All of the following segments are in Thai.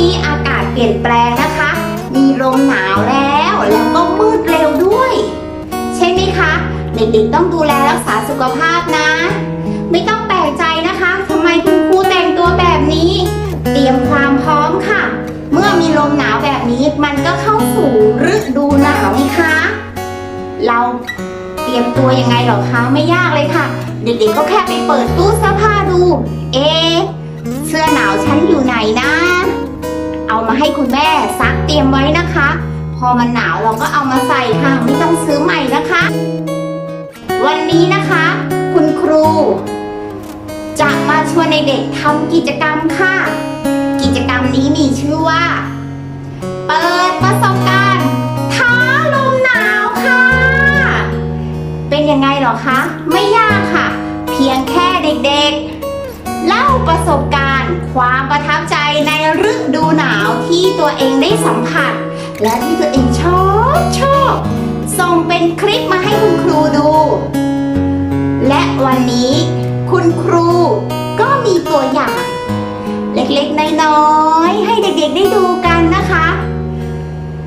นี้อากาศเปลี่ยนแปลงนะคะ มีลมหนาวแล้วแล้วก็มืดเร็วด้วย ใช่ไหมคะ เด็กๆต้องดูแลรักษาสุขภาพนะ ไม่ต้องแปลกใจนะคะทำไมคุณครูแต่งตัวแบบนี้ เตรียมความพร้อมค่ะ เมื่อมีลมหนาวแบบนี้มันก็เข้าสู่ฤดูหนาวนี่คะ เราเตรียมตัวยังไงหรอคะไม่ยากเลยค่ะ เด็กๆก็แค่ไปเปิดตู้เสื้อผ้าดู เอเสื้อหนาวฉันอยู่ คุณแม่ซักเตรียมไว้นะคะ พอมันหนาวเราก็เอามาใส่ค่ะไม่ต้องซื้อใหม่นะคะ วันนี้นะคะ คุณครู จะมาชวนเด็กๆทำกิจกรรมค่ะ กิจกรรมนี้มีชื่อว่า เปิดประสบการณ์ท้าลมหนาวค่ะ เป็นยังไงหรอคะ ไม่ยากค่ะ เพียงแค่เด็กๆ เล่าประสบการณ์ ความประทับใจในฤดูหนาวที่ตัวเองได้สัมผัส และที่ตัวเองชอบชอบส่งเป็นคลิปมาให้คุณครูดู และวันนี้คุณครูก็มีตัวอย่าง เล็กๆ น้อยๆ ให้เด็กๆ ได้ดูกันนะคะ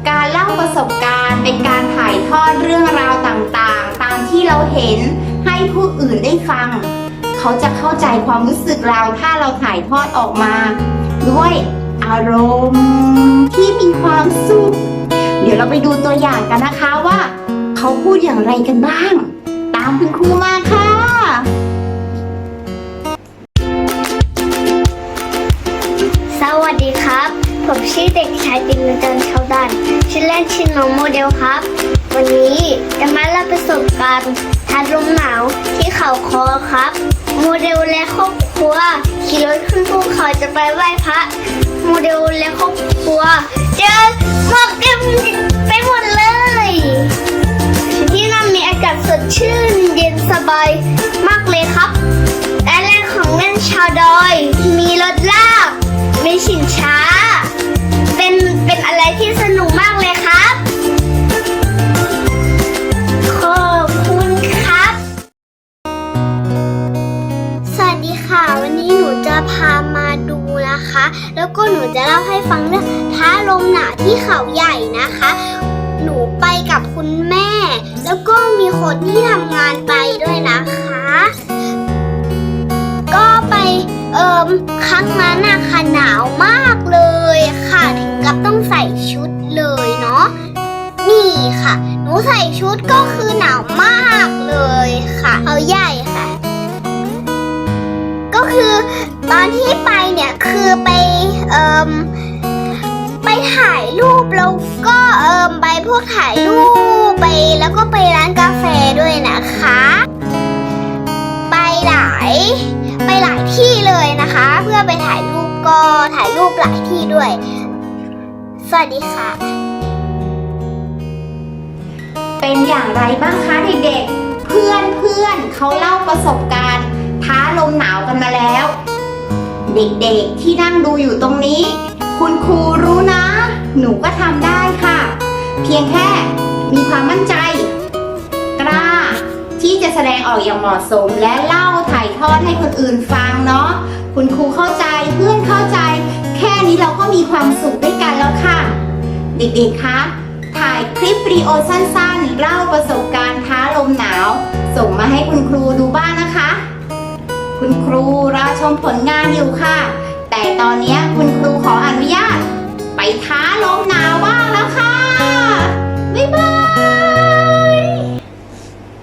การเล่าประสบการณ์เป็นการถ่ายทอดเรื่องราวต่างๆ ตามที่เราเห็นให้ผู้อื่นได้ฟัง เขาจะเข้าใจความรู้สึกเราถ้าเราถ่ายทอดออกมา ด้วยอารมณ์ที่มีความสุข เดี๋ยวเราไปดูตัวอย่างกันนะคะว่า เขาพูดอย่างไรกันบ้าง ตามคุณครูมาค่ะสวัสดีครับ ผมชื่อเด็กชายตินจันทร์ชาวดันชื่อเล่นชื่อน้องโมเดลครับ วันนี้จะมาเล่าประสบการณ์ทัดลมหนาวที่เขาคอครับ โมเดลและครอบครัวขี่รถขึ้นภูเขาจะไปไหว้พระ โมเดลและครอบครัวเจอหมอกเต็มไปหมด หนูจะเล่าให้ฟังเรื่องท้าลมหนาวที่เขาใหญ่นะคะ หนูไปกับคุณแม่ แล้วก็มีคนที่ทำงานไปด้วยนะคะ ก็ไปเอิมครั้งนั้นนะคะหนาวมากเลยค่ะ ถึงกับต้องใส่ชุดเลยเนาะนี่ค่ะ หนูใส่ชุดก็ เนี่ยคือไปเอิมไปถ่ายรูปแล้วก็เอิมไปพวกถ่ายรูปไปแล้วก็ไปร้านกาแฟด้วยนะคะ ไปหลายไปหลายที่เลยนะคะ เพื่อไปถ่ายรูปก็ถ่ายรูปหลายที่ด้วย สวัสดีค่ะ เป็นอย่างไรบ้างคะเด็กๆ เพื่อนเพื่อนเขาเล่าประสบการณ์ท้าลมหนาวกันมาแล้ว เด็กๆที่นั่งดูอยู่ตรงนี้ คุณครูรู้นะ หนูก็ทำได้ค่ะ เพียงแค่มีความมั่นใจ กล้า ที่จะแสดงออกอย่างเหมาะสมและเล่าถ่ายทอดให้คนอื่นฟังเนาะคุณครูเข้าใจเพื่อนเข้าใจ แค่นี้เราก็มีความสุขด้วยกันแล้วค่ะ เด็กๆคะถ่ายคลิปวิดีโอสั้นๆเล่าประสบการณ์ท้าลมหนาว ส่งมาให้คุณครูดูบ้างนะ คุณครูรอชมผลงานอยู่ค่ะ